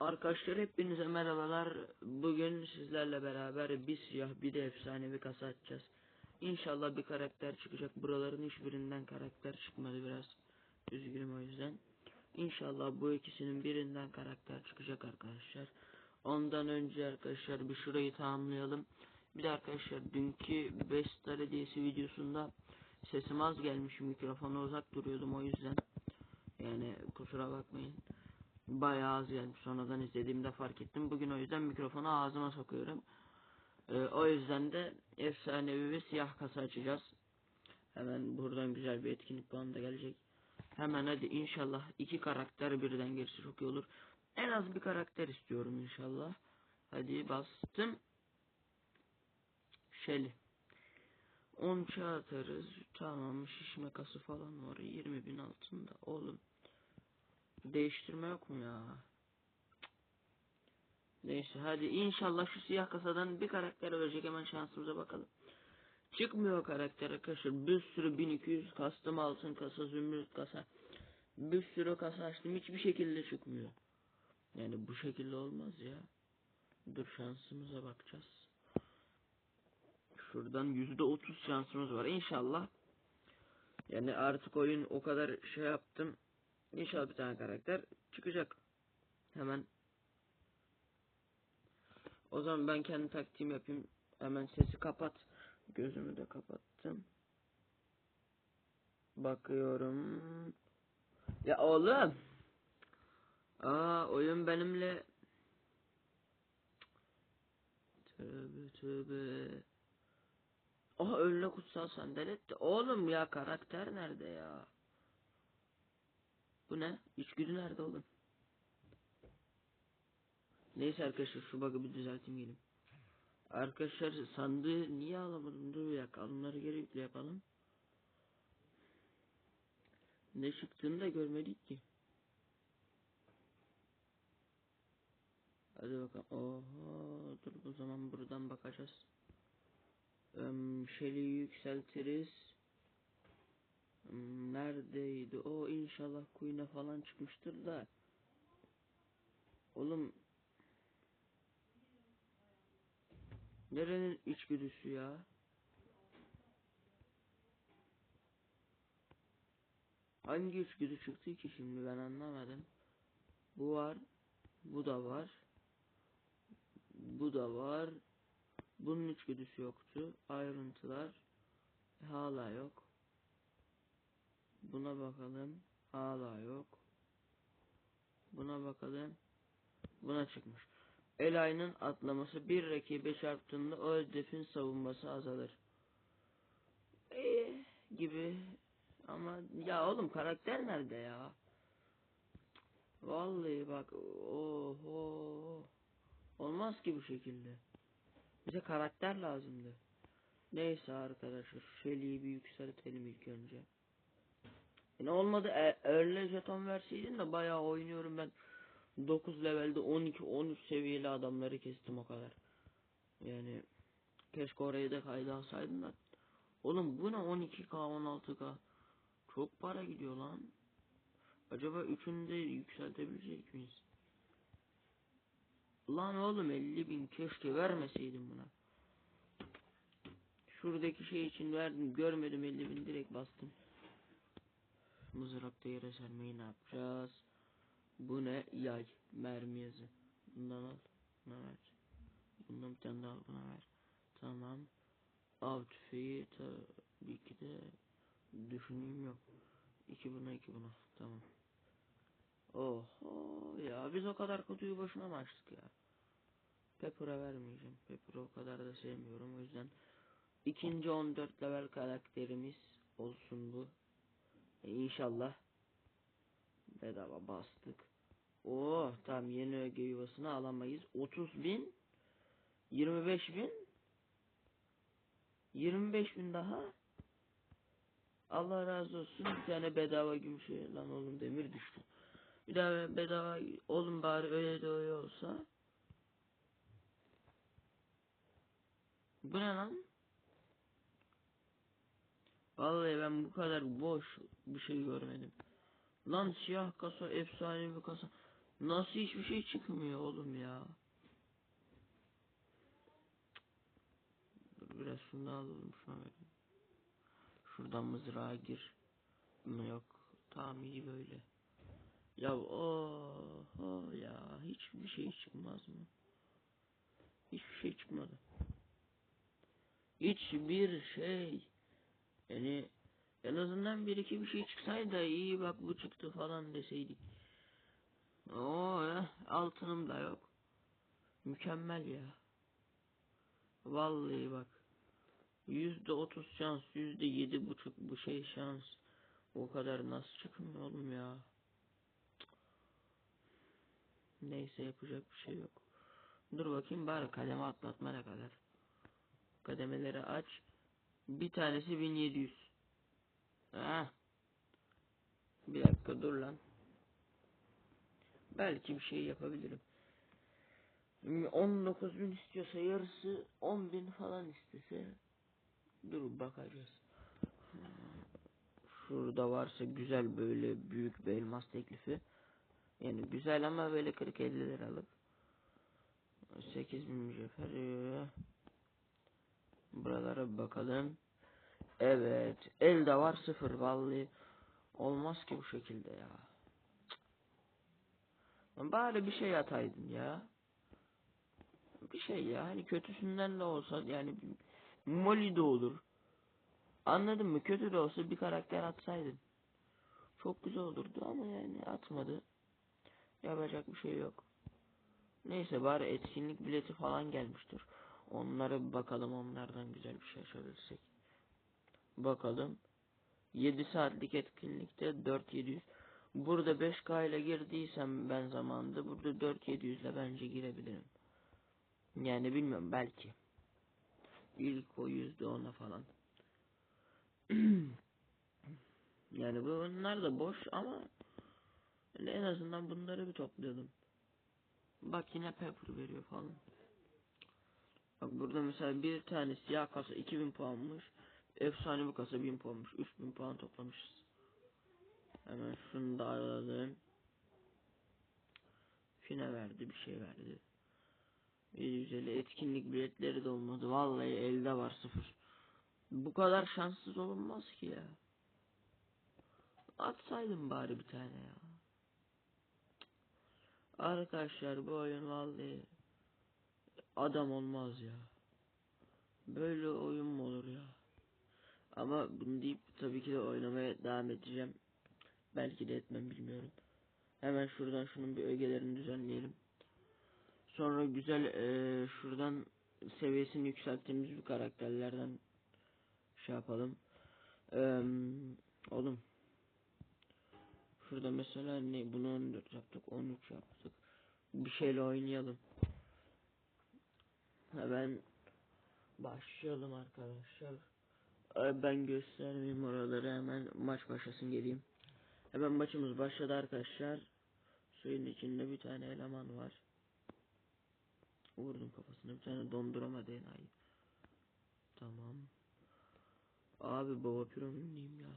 Arkadaşlar hepinize merhabalar. Bugün sizlerle beraber bir siyah bir de efsanevi kasa açacağız. İnşallah bir karakter çıkacak. Buraların hiçbirinden karakter çıkmadı biraz. Üzgünüm o yüzden. İnşallah bu ikisinin birinden karakter çıkacak arkadaşlar. Ondan önce arkadaşlar bir şurayı tamamlayalım. Bir de arkadaşlar dünkü Best hediyesi videosunda sesim az gelmiş mikrofona uzak duruyordum o yüzden. Yani kusura bakmayın bayağı az gelmiş. Sonradan izlediğimde fark ettim. Bugün o yüzden mikrofonu ağzıma sokuyorum. Ee, o yüzden de efsanevi bir siyah kasa açacağız. Hemen buradan güzel bir etkinlik puanı da gelecek. Hemen hadi inşallah iki karakter birden gelirse çok iyi olur. En az bir karakter istiyorum inşallah. Hadi bastım. Şeli. 10 atarız. Tamam şişme kası falan var. 20 bin altında. Oğlum. Değiştirme yok mu ya? Neyse hadi inşallah şu siyah kasadan bir karakter ölecek hemen şansımıza bakalım. Çıkmıyor karakter arkadaşlar. Bir sürü 1200 kastım altın kasa, zümrüt kasa. Bir sürü kasa açtım hiçbir şekilde çıkmıyor. Yani bu şekilde olmaz ya. Dur şansımıza bakacağız. Şuradan yüzde otuz şansımız var inşallah. Yani artık oyun o kadar şey yaptım. İnşallah bir tane karakter çıkacak. Hemen. O zaman ben kendi taktiğimi yapayım. Hemen sesi kapat. Gözümü de kapattım. Bakıyorum. Ya oğlum. Aa oyun benimle. Tövbe tövbe. Aha önüne kutsal sandalet. Oğlum ya karakter nerede ya? Bu ne? İçgüdü nerede oğlum? Neyse arkadaşlar şu bug'ı bir düzelteyim gelin. Arkadaşlar sandığı niye alamadım? Dur dakika onları geri yükle yapalım. Ne çıktığını da görmedik ki. Hadi bakalım. Oho dur o zaman buradan bakacağız. Um, Shelly'i yükseltiriz. Neredeydi? O inşallah kuyuna falan çıkmıştır da. Oğlum. Nerenin içgüdüsü ya? Hangi içgüdü çıktı ki şimdi ben anlamadım. Bu var. Bu da var. Bu da var. Bunun içgüdüsü yoktu. Ayrıntılar. Hala yok. Buna bakalım. Hala yok. Buna bakalım. Buna çıkmış. Elay'ın atlaması bir rakibe çarptığında o hedefin savunması azalır. Ee, gibi. Ama ya oğlum karakter nerede ya? Vallahi bak oho. Olmaz ki bu şekilde. Bize karakter lazımdı. Neyse arkadaşlar. Şeli'yi bir yükseltelim ilk önce. Ne olmadı e, early jeton verseydin de bayağı oynuyorum ben. 9 levelde 12 13 seviyeli adamları kestim o kadar. Yani keşke orayı da kayda alsaydın da. Oğlum bu ne 12k 16k. Çok para gidiyor lan. Acaba üçünü de yükseltebilecek miyiz? Lan oğlum 50 bin keşke vermeseydim buna. Şuradaki şey için verdim görmedim 50 bin direkt bastım. Mızrakta yere sermeyi ne yapacağız? Bu ne? Yay. Mermi yazı. Bundan al. Buna ver. Bundan bir tane daha. Buna ver. Tamam. Av tüfeği tabii ki de düşüneyim yok. İki buna iki buna. Tamam. Oho ya biz o kadar kutuyu boşuna mı açtık ya? Pepper'a vermeyeceğim. Pepper'ı o kadar da sevmiyorum. O yüzden ikinci 14 level karakterimiz olsun bu. E, inşallah bedava bastık. Oo tam yeni öge yuvasını alamayız. 30 bin 25 bin 25 bin daha Allah razı olsun bir tane bedava gümüş lan oğlum demir düştü. Bir daha bedava oğlum bari öyle de öyle olsa. Bu ne lan? Vallahi ben bu kadar boş bir şey görmedim. Lan siyah kasa, efsane bir kasa. Nasıl hiçbir şey çıkmıyor oğlum ya? Dur biraz şunu alalım şuna verin. Şuradan mızrağa gir. Mı yok. Tamam iyi böyle. Ya oho ya hiçbir şey çıkmaz mı? Hiçbir şey çıkmadı. Hiçbir şey. Yani en azından bir iki bir şey çıksaydı iyi bak bu çıktı falan deseydik. Oo ya altınım da yok. Mükemmel ya. Vallahi bak. Yüzde otuz şans, yüzde yedi buçuk bu şey şans. O kadar nasıl çıkmıyor oğlum ya. Neyse yapacak bir şey yok. Dur bakayım bari kademe atlatma ne kadar. Kademeleri aç. Bir tanesi 1700. Ha. Bir dakika dur lan. Belki bir şey yapabilirim. 19 bin istiyorsa yarısı 10 bin falan istese dur bakacağız. Şurada varsa güzel böyle büyük bir elmas teklifi. Yani güzel ama böyle 40-50 liralık. 8 bin mücevher. Buralara bakalım. Evet. Elde var sıfır vallahi. Olmaz ki bu şekilde ya. Cık. Bari bir şey ataydın ya. Bir şey ya. Hani kötüsünden de olsa yani Molly de olur. Anladın mı? Kötü de olsa bir karakter atsaydın. Çok güzel olurdu ama yani atmadı. Yapacak bir şey yok. Neyse bari etkinlik bileti falan gelmiştir. Onlara bakalım onlardan güzel bir şey açabilirsek. Bakalım. 7 saatlik etkinlikte 4700. Burada 5K ile girdiysem ben zamanında burada 4700 ile bence girebilirim. Yani bilmiyorum belki. İlk o yüzde ona falan. yani bunlar da boş ama en azından bunları bir toplayalım. Bak yine paper veriyor falan. Bak burada mesela bir tane siyah kasa 2000 puanmış. Efsane bir kasa 1000 puanmış. 3000 puan toplamışız. Hemen şunu da alalım. Fine verdi bir şey verdi. 750 etkinlik biletleri de olmadı. Vallahi elde var sıfır. Bu kadar şanssız olunmaz ki ya. Atsaydım bari bir tane ya. Arkadaşlar bu oyun vallahi adam olmaz ya. Böyle oyun mu olur ya? Ama bunu deyip tabii ki de oynamaya devam edeceğim. Belki de etmem bilmiyorum. Hemen şuradan şunun bir ögelerini düzenleyelim. Sonra güzel ee, şuradan seviyesini yükselttiğimiz bir karakterlerden şey yapalım. Ee, oğlum. Şurada mesela ne bunu 14 yaptık 13 yaptık. Bir şeyle oynayalım. Hemen başlayalım arkadaşlar. Ben göstermeyeyim oraları hemen maç başlasın geleyim. Hemen maçımız başladı arkadaşlar. Suyun içinde bir tane eleman var. Vurdum kafasına bir tane donduramadı enayi. Tamam. Abi baba piramidiyim ya.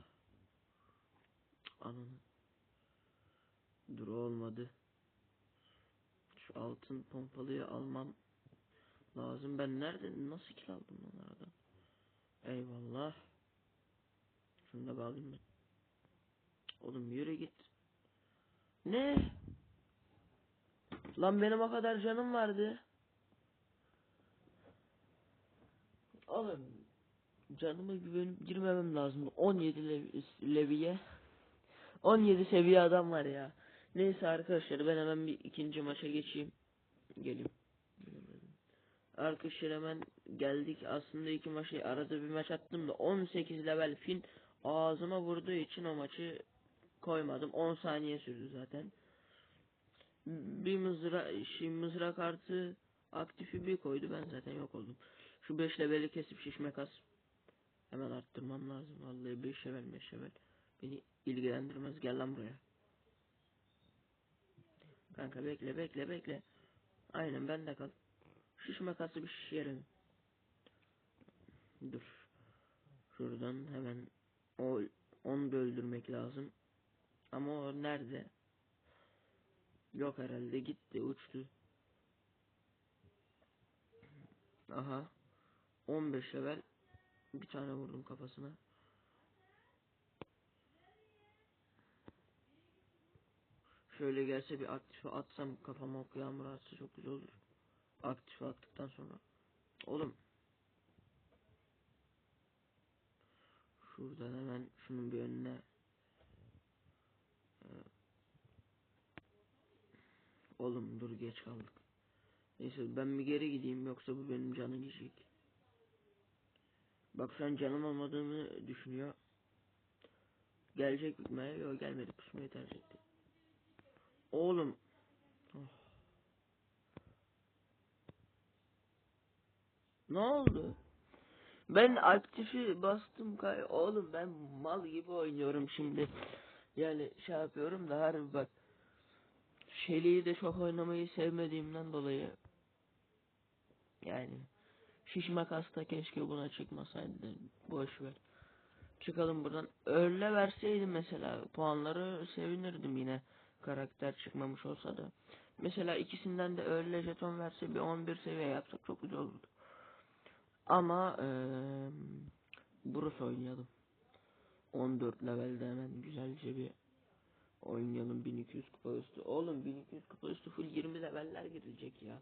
Ananı. Dur olmadı. Şu altın pompalıyı almam lazım. Ben nerede nasıl kill aldım lan? Eyvallah. Şunu da bağlayayım ben. Oğlum yürü git. Ne? Lan benim o kadar canım vardı. Oğlum canımı güvenip girmemem lazım. 17 lev leviye. 17 seviye adam var ya. Neyse arkadaşlar ben hemen bir ikinci maça geçeyim. Geleyim. Arkadaşlar hemen geldik. Aslında iki maçı arada bir maç attım da 18 level fin ağzıma vurduğu için o maçı koymadım. 10 saniye sürdü zaten. Bir mızra şey, mızrak artı aktifi bir koydu ben zaten yok oldum. Şu 5 leveli kesip şişme kas. Hemen arttırmam lazım. Vallahi 5 level 5 level. Beni ilgilendirmez. Gel lan buraya. Kanka bekle bekle bekle. Aynen ben de kal. Şişme kası bir şişirelim. Dur. Şuradan hemen o onu da öldürmek lazım. Ama o nerede? Yok herhalde gitti uçtu. Aha. 15 level. Bir tane vurdum kafasına. Şöyle gelse bir aktife atsam kafama ok yağmur atsa çok güzel olur. Aktife attıktan sonra. Oğlum. Şuradan hemen şunun bir önüne. Ee, Oğlum dur geç kaldık. Neyse ben bir geri gideyim yoksa bu benim canı yiyecek. Bak an canım olmadığını düşünüyor. Gelecek bitmeye yok gelmedi pusmayı tercih etti. Oğlum. Oh. Ne oldu? Ben aktifi bastım kay. Oğlum ben mal gibi oynuyorum şimdi. Yani şey yapıyorum da harbi bak. Şeli'yi de çok oynamayı sevmediğimden dolayı. Yani. Şişme hasta keşke buna çıkmasaydı. Boş ver. Çıkalım buradan. Öyle verseydim mesela puanları sevinirdim yine. Karakter çıkmamış olsa da. Mesela ikisinden de öyle jeton verse bir 11 seviye yapsak çok güzel olurdu. Ama eee Bruce oynayalım. 14 levelde hemen güzelce bir oynayalım 1200 kupa üstü. Oğlum 1200 kupa üstü full 20 leveller girecek ya.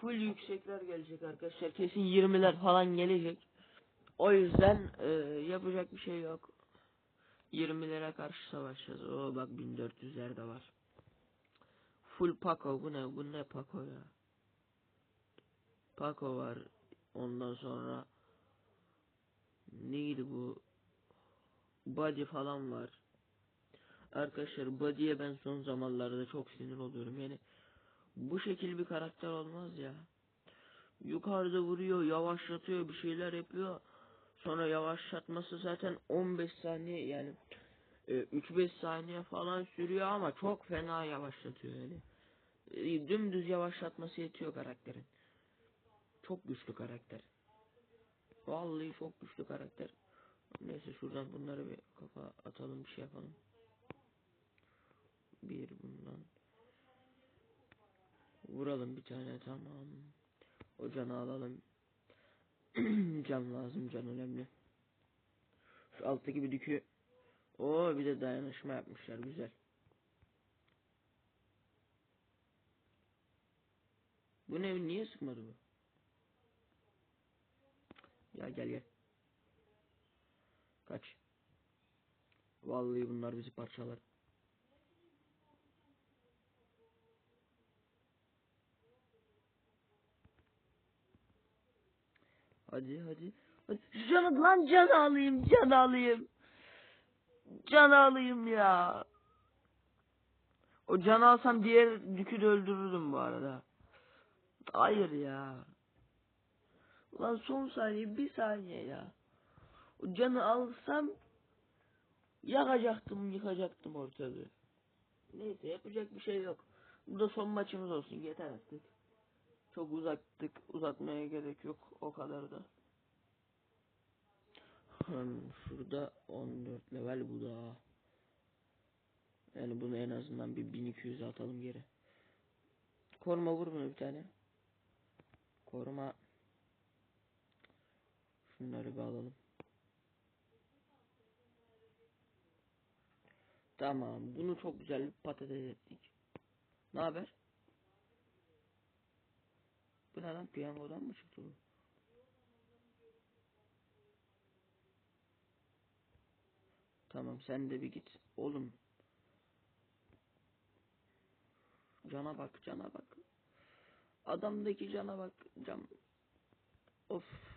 Full yüksekler gelecek arkadaşlar. Kesin 20'ler falan gelecek. O yüzden eee, yapacak bir şey yok. 20'lere karşı savaşacağız. Oo bak 1400'ler de var. Full Paco bu ne? Bu ne Paco ya? Paco var. Ondan sonra neydi bu? Body falan var. Arkadaşlar Body'ye ben son zamanlarda çok sinir oluyorum. Yani bu şekil bir karakter olmaz ya. Yukarıda vuruyor, yavaşlatıyor, bir şeyler yapıyor. Sonra yavaşlatması zaten 15 saniye yani e, 3-5 saniye falan sürüyor ama çok fena yavaşlatıyor yani. E, Dümdüz yavaşlatması yetiyor karakterin. Çok güçlü karakter. Vallahi çok güçlü karakter. Neyse şuradan bunları bir kafa atalım bir şey yapalım. Bir bundan. Vuralım bir tane tamam. O canı alalım. can lazım can önemli. Şu alttaki bir dükü. Oo bir de dayanışma yapmışlar güzel. Bu ne niye sıkmadı bu? Ya gel gel. Kaç. Vallahi bunlar bizi parçalar. Hadi hadi. hadi. Canı lan can alayım can alayım. Can alayım ya. O can alsam diğer dükü de öldürürdüm bu arada. Hayır ya. Lan son saniye bir saniye ya. O canı alsam yakacaktım yıkacaktım ortalığı. Neyse yapacak bir şey yok. Bu da son maçımız olsun yeter artık. Çok uzattık uzatmaya gerek yok o kadar da. Şurada 14 level bu da. Yani bunu en azından bir 1200 atalım geri. Koruma vur bunu bir tane. Koruma. Şunları bir. Tamam. Bunu çok güzel bir patates ettik. Ne haber? Bu ne lan? Piyangodan mı çıktı bu? Tamam sen de bir git. Oğlum. Cana bak cana bak. Adamdaki cana bak. Cam. Of.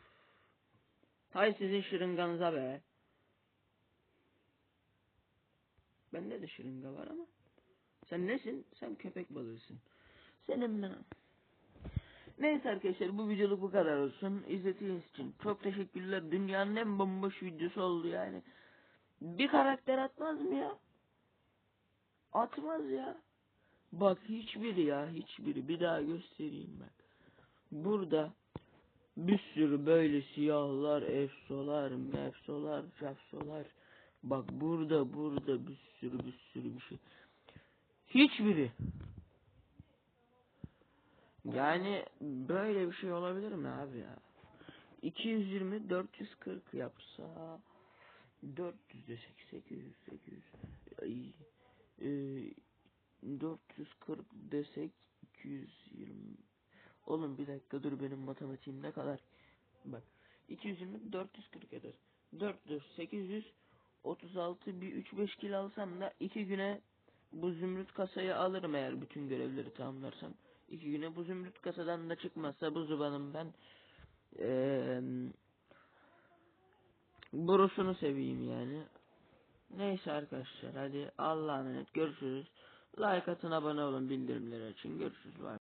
Hay sizin şırınganıza be. Bende de şırınga var ama. Sen nesin? Sen köpek balığısın. Senin ben. Neyse arkadaşlar bu videoluk bu kadar olsun. İzlediğiniz için çok teşekkürler. Dünyanın en bomboş videosu oldu yani. Bir karakter atmaz mı ya? Atmaz ya. Bak hiçbiri ya hiçbiri. Bir daha göstereyim ben. Burada bir sürü böyle siyahlar, efsolar, mefsolar, cafsolar. Bak burada burada bir sürü bir sürü bir şey. Hiçbiri. Yani böyle bir şey olabilir mi abi ya? 220 440 yapsa 400 desek 800 800 ay, e, 440 desek 220 Oğlum bir dakika dur benim matematiğim ne kadar bak 220 440 eder 400 800 36 bir 3-5 kilo alsam da 2 güne bu zümrüt kasayı alırım eğer bütün görevleri tamamlarsam. 2 güne bu zümrüt kasadan da çıkmazsa bu zubanın ben eee burusunu seveyim yani. Neyse arkadaşlar hadi Allah'a emanet görüşürüz. Like atın abone olun bildirimleri açın görüşürüz. Bye.